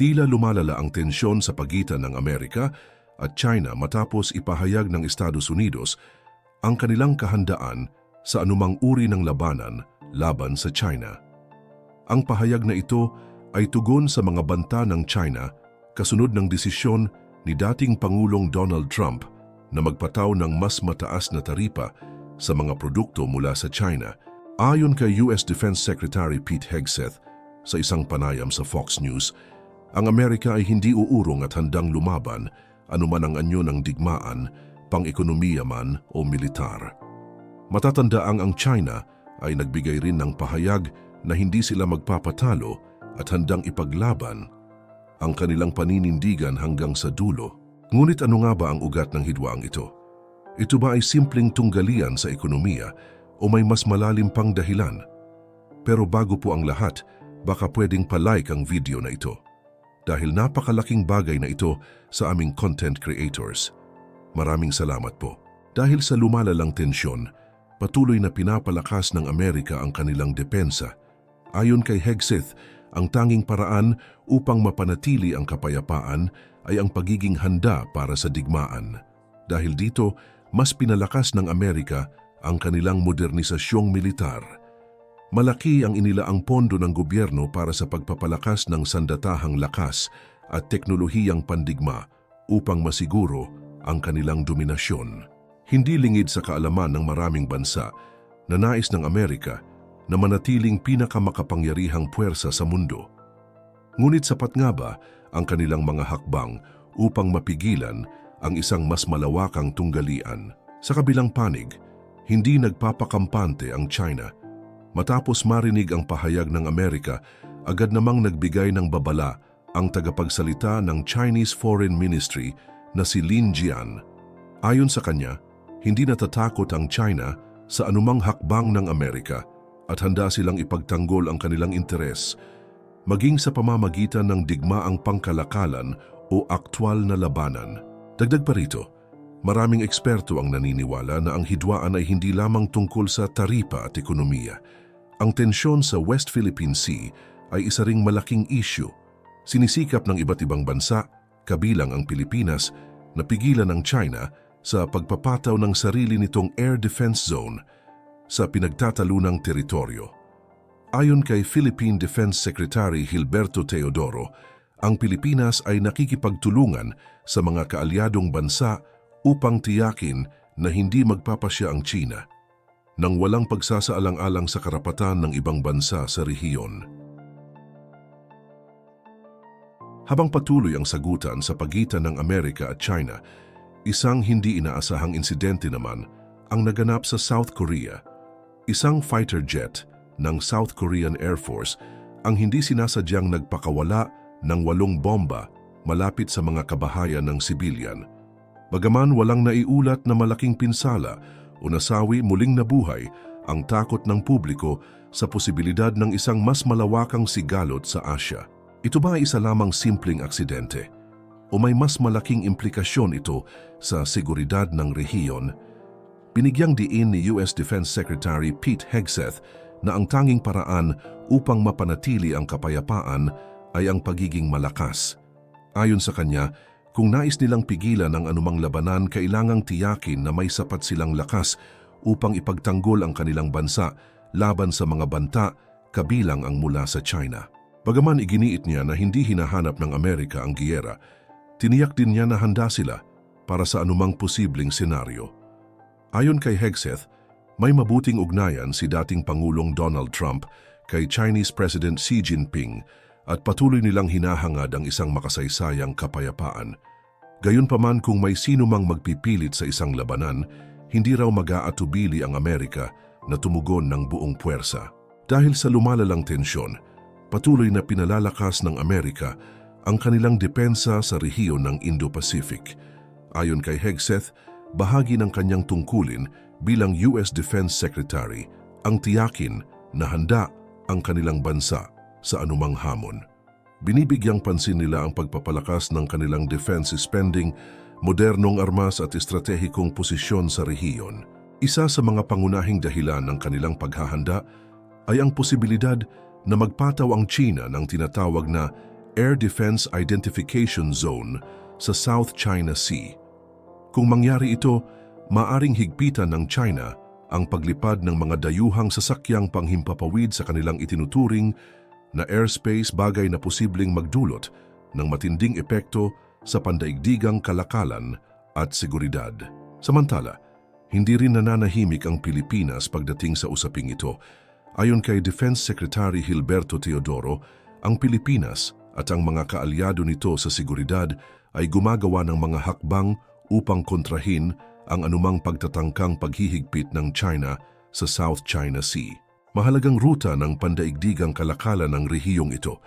Tila lumalala ang tensyon sa pagitan ng Amerika at China matapos ipahayag ng Estados Unidos ang kanilang kahandaan sa anumang uri ng labanan laban sa China. Ang pahayag na ito ay tugon sa mga banta ng China kasunod ng desisyon ni dating Pangulong Donald Trump na magpataw ng mas mataas na taripa sa mga produkto mula sa China. Ayon kay US Defense Secretary Pete Hegseth sa isang panayam sa Fox News, ang Amerika ay hindi uurong at handang lumaban anuman ang anyo ng digmaan, pang-ekonomiya man o militar. Matatandaang ang China ay nagbigay rin ng pahayag na hindi sila magpapatalo at handang ipaglaban ang kanilang paninindigan hanggang sa dulo. Ngunit ano nga ba ang ugat ng hidwaang ito? Ito ba ay simpleng tunggalian sa ekonomiya o may mas malalim pang dahilan? Pero bago po ang lahat, baka pwedeng palike ang video na ito. Dahil napakalaking bagay na ito sa aming content creators. Maraming salamat po. Dahil sa lumalalang tensyon, patuloy na pinapalakas ng Amerika ang kanilang depensa. Ayon kay Hegseth, ang tanging paraan upang mapanatili ang kapayapaan ay ang pagiging handa para sa digmaan. Dahil dito, mas pinalakas ng Amerika ang kanilang modernisasyong militar. Malaki ang inilaang pondo ng gobyerno para sa pagpapalakas ng sandatahang lakas at teknolohiyang pandigma upang masiguro ang kanilang dominasyon. Hindi lingid sa kaalaman ng maraming bansa na nais ng Amerika na manatiling pinakamakapangyarihang puwersa sa mundo. Ngunit sapat nga ba ang kanilang mga hakbang upang mapigilan ang isang mas malawakang tunggalian? Sa kabilang panig, hindi nagpapakampante ang China. Matapos marinig ang pahayag ng Amerika, agad namang nagbigay ng babala ang tagapagsalita ng Chinese Foreign Ministry na si Lin Jian. Ayon sa kanya, hindi natatakot ang China sa anumang hakbang ng Amerika at handa silang ipagtanggol ang kanilang interes, maging sa pamamagitan ng digmaang pangkalakalan o aktwal na labanan. Dagdag pa rito, maraming eksperto ang naniniwala na ang hidwaan ay hindi lamang tungkol sa taripa at ekonomiya. Ang tensyon sa West Philippine Sea ay isa ring malaking issue. Sinisikap ng iba't ibang bansa, kabilang ang Pilipinas, na pigilan ng China sa pagpapataw ng sarili nitong air defense zone sa pinagtatalunang teritoryo. Ayon kay Philippine Defense Secretary Hilberto Teodoro, ang Pilipinas ay nakikipagtulungan sa mga kaalyadong bansa upang tiyakin na hindi magpapasya ang China nang walang pagsasaalang-alang sa karapatan ng ibang bansa sa rehiyon. Habang patuloy ang sagutan sa pagitan ng Amerika at China, isang hindi inaasahang insidente naman ang naganap sa South Korea. Isang fighter jet ng South Korean Air Force ang hindi sinasadyang nagpakawala ng walong bomba malapit sa mga kabahayan ng sibilyan. Bagaman walang naiulat na malaking pinsala o nasawi muling nabuhay ang takot ng publiko sa posibilidad ng isang mas malawakang sigalot sa Asya. Ito ba ay isa lamang simpleng aksidente? O may mas malaking implikasyon ito sa seguridad ng rehiyon? Binigyang diin ni US Defense Secretary Pete Hegseth na ang tanging paraan upang mapanatili ang kapayapaan ay ang pagiging malakas. Ayon sa kanya, kung nais nilang pigilan ang anumang labanan, kailangang tiyakin na may sapat silang lakas upang ipagtanggol ang kanilang bansa laban sa mga banta kabilang ang mula sa China. Bagaman iginiit niya na hindi hinahanap ng Amerika ang giyera, tiniyak din niya na handa sila para sa anumang posibleng senaryo. Ayon kay Hegseth, may mabuting ugnayan si dating Pangulong Donald Trump kay Chinese President Xi Jinping at patuloy nilang hinahangad ang isang makasaysayang kapayapaan. Gayunpaman kung may sino mang magpipilit sa isang labanan, hindi raw mag-aatubili ang Amerika na tumugon ng buong puwersa. Dahil sa lumalalang tensyon, patuloy na pinalalakas ng Amerika ang kanilang depensa sa rehiyon ng Indo-Pacific. Ayon kay Hegseth, bahagi ng kanyang tungkulin bilang US Defense Secretary ang tiyakin na handa ang kanilang bansa sa anumang hamon. Binibigyang pansin nila ang pagpapalakas ng kanilang defense spending, modernong armas at estratehikong posisyon sa rehiyon. Isa sa mga pangunahing dahilan ng kanilang paghahanda ay ang posibilidad na magpataw ang China ng tinatawag na Air Defense Identification Zone sa South China Sea. Kung mangyari ito, maaring higpitan ng China ang paglipad ng mga dayuhang sasakyang panghimpapawid sa kanilang itinuturing na airspace bagay na posibleng magdulot ng matinding epekto sa pandaigdigang kalakalan at seguridad. Samantala, hindi rin nananahimik ang Pilipinas pagdating sa usaping ito. Ayon kay Defense Secretary Hilberto Teodoro, ang Pilipinas at ang mga kaalyado nito sa seguridad ay gumagawa ng mga hakbang upang kontrahin ang anumang pagtatangkang paghihigpit ng China sa South China Sea. Mahalagang ruta ng pandaigdigang kalakalan ng rehiyong ito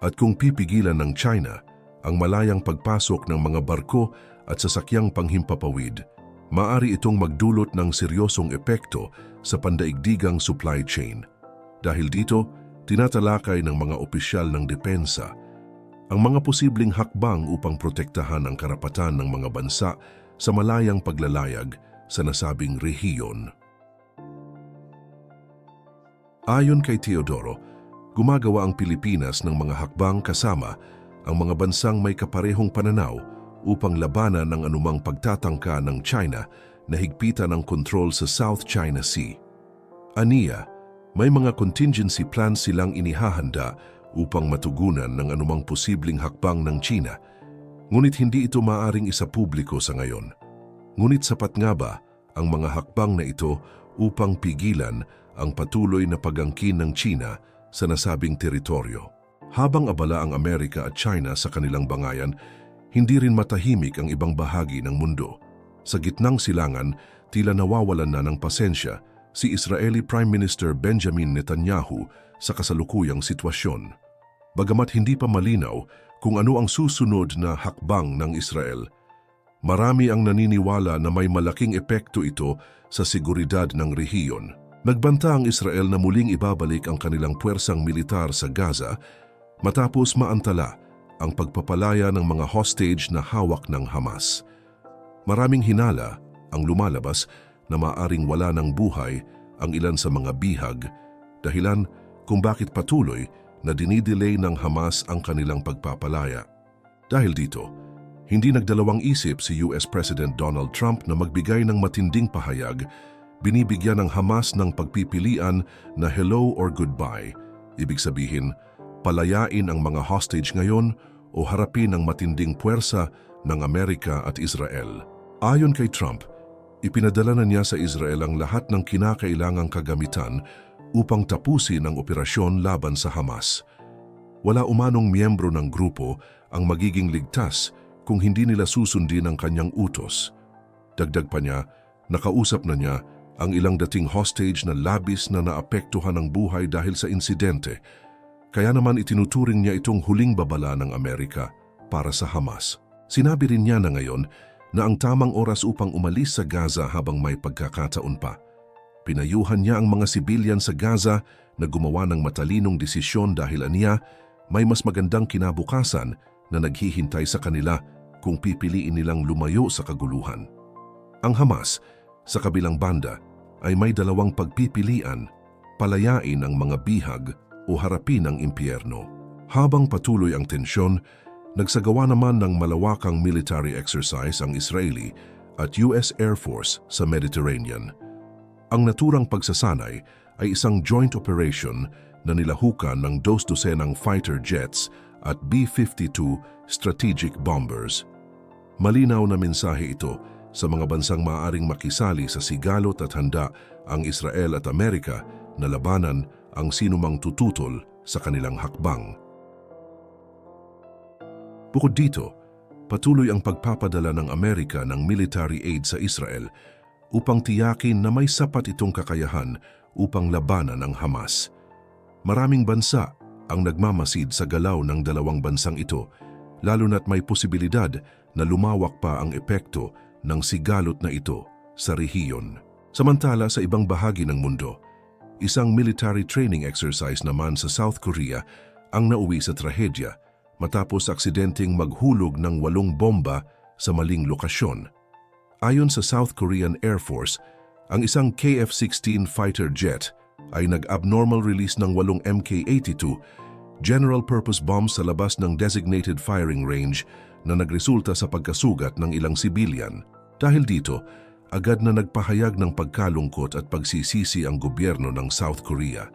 at kung pipigilan ng China ang malayang pagpasok ng mga barko at sasakyang panghimpapawid, maari itong magdulot ng seryosong epekto sa pandaigdigang supply chain. Dahil dito, tinatalakay ng mga opisyal ng depensa ang mga posibleng hakbang upang protektahan ang karapatan ng mga bansa sa malayang paglalayag sa nasabing rehiyon. Ayon kay Teodoro, gumagawa ang Pilipinas ng mga hakbang kasama ang mga bansang may kaparehong pananaw upang labanan ang anumang pagtatangka ng China na higpitan ang kontrol sa South China Sea. Aniya, may mga contingency plans silang inihahanda upang matugunan ng anumang posibleng hakbang ng China, ngunit hindi ito maaring isa publiko sa ngayon. Ngunit sapat nga ba ang mga hakbang na ito upang pigilan ang patuloy na pagangkin ng China sa nasabing teritoryo? Habang abala ang Amerika at China sa kanilang bangayan, hindi rin matahimik ang ibang bahagi ng mundo. Sa gitnang silangan, tila nawawalan na ng pasensya si Israeli Prime Minister Benjamin Netanyahu sa kasalukuyang sitwasyon. Bagamat hindi pa malinaw kung ano ang susunod na hakbang ng Israel, marami ang naniniwala na may malaking epekto ito sa seguridad ng rehiyon. Nagbanta ang Israel na muling ibabalik ang kanilang puwersang militar sa Gaza matapos maantala ang pagpapalaya ng mga hostage na hawak ng Hamas. Maraming hinala ang lumalabas na maaring wala ng buhay ang ilan sa mga bihag dahilan kung bakit patuloy na dinidelay ng Hamas ang kanilang pagpapalaya. Dahil dito, hindi nagdalawang isip si US President Donald Trump na magbigay ng matinding pahayag, binibigyan ng Hamas ng pagpipilian na hello or goodbye. Ibig sabihin, palayain ang mga hostage ngayon o harapin ang matinding puwersa ng Amerika at Israel. Ayon kay Trump, ipinadala na niya sa Israel ang lahat ng kinakailangang kagamitan upang tapusin ang operasyon laban sa Hamas. Wala umanong miyembro ng grupo ang magiging ligtas kung hindi nila susundin ang kanyang utos. Dagdag pa niya, nakausap na niya ang ilang dating hostage na labis na naapektuhan ng buhay dahil sa insidente kaya naman itinuturing niya itong huling babala ng Amerika para sa Hamas. Sinabi rin niya na ngayon na ang tamang oras upang umalis sa Gaza habang may pagkakataon pa. Pinayuhan niya ang mga sibilyan sa Gaza na gumawa ng matalinong desisyon dahil aniya may mas magandang kinabukasan na naghihintay sa kanila kung pipiliin nilang lumayo sa kaguluhan. Ang Hamas, sa kabilang banda, ay may dalawang pagpipilian, palayain ang mga bihag o harapin ang impyerno. Habang patuloy ang tensyon, nagsagawa naman ng malawakang military exercise ang Israeli at US Air Force sa Mediterranean. Ang naturang pagsasanay ay isang joint operation na nilahukan ng dos dosenang fighter jets at B-52 strategic bombers. Malinaw na mensahe ito sa mga bansang maaaring makisali sa sigalot at handa ang Israel at Amerika na labanan ang sinumang tututol sa kanilang hakbang. Bukod dito, patuloy ang pagpapadala ng Amerika ng military aid sa Israel upang tiyakin na may sapat itong kakayahan upang labanan ang Hamas. Maraming bansa ang nagmamasid sa galaw ng dalawang bansang ito, lalo na't may posibilidad na lumawak pa ang epekto ng sigalot na ito sa rehiyon. Samantala sa ibang bahagi ng mundo, Isang military training exercise naman sa South Korea ang nauwi sa trahedya matapos aksidenteng maghulog ng walong bomba sa maling lokasyon. Ayon sa South Korean Air Force, ang isang KF-16 fighter jet ay nag-abnormal release ng walong MK-82 general-purpose bombs sa labas ng designated firing range na nagresulta sa pagkasugat ng ilang sibilyan. Dahil dito, agad na nagpahayag ng pagkalungkot at pagsisisi ang gobyerno ng South Korea.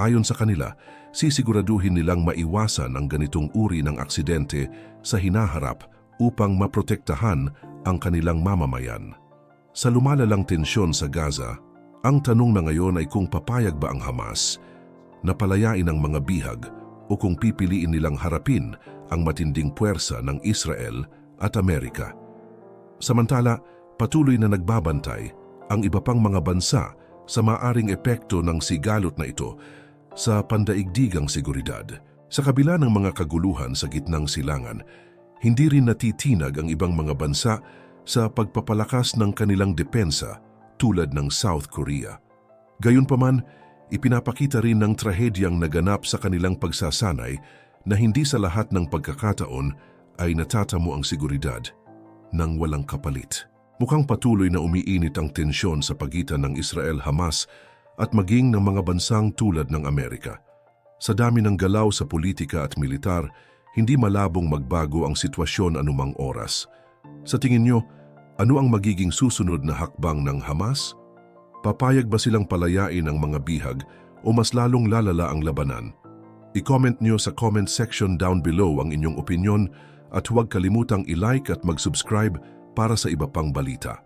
Ayon sa kanila, sisiguraduhin nilang maiwasan ang ganitong uri ng aksidente sa hinaharap upang maprotektahan ang kanilang mamamayan. Sa lumalalang tensyon sa Gaza, ang tanong na ngayon ay kung papayag ba ang Hamas na palayain ang mga bihag o kung pipiliin nilang harapin ang matinding puwersa ng Israel at Amerika. Samantala, patuloy na nagbabantay ang iba pang mga bansa sa maaring epekto ng sigalot na ito sa pandaigdigang seguridad. Sa kabila ng mga kaguluhan sa gitnang silangan, hindi rin natitinag ang ibang mga bansa sa pagpapalakas ng kanilang depensa tulad ng South Korea. Gayunpaman, ipinapakita rin ng trahedyang naganap sa kanilang pagsasanay na hindi sa lahat ng pagkakataon ay natatamo ang seguridad ng walang kapalit. Mukhang patuloy na umiinit ang tensyon sa pagitan ng Israel-Hamas at maging ng mga bansang tulad ng Amerika. Sa dami ng galaw sa politika at militar, hindi malabong magbago ang sitwasyon anumang oras. Sa tingin nyo, ano ang magiging susunod na hakbang ng Hamas? Papayag ba silang palayain ang mga bihag o mas lalong lalala ang labanan? I-comment nyo sa comment section down below ang inyong opinion at huwag kalimutang i-like at mag-subscribe para sa iba pang balita.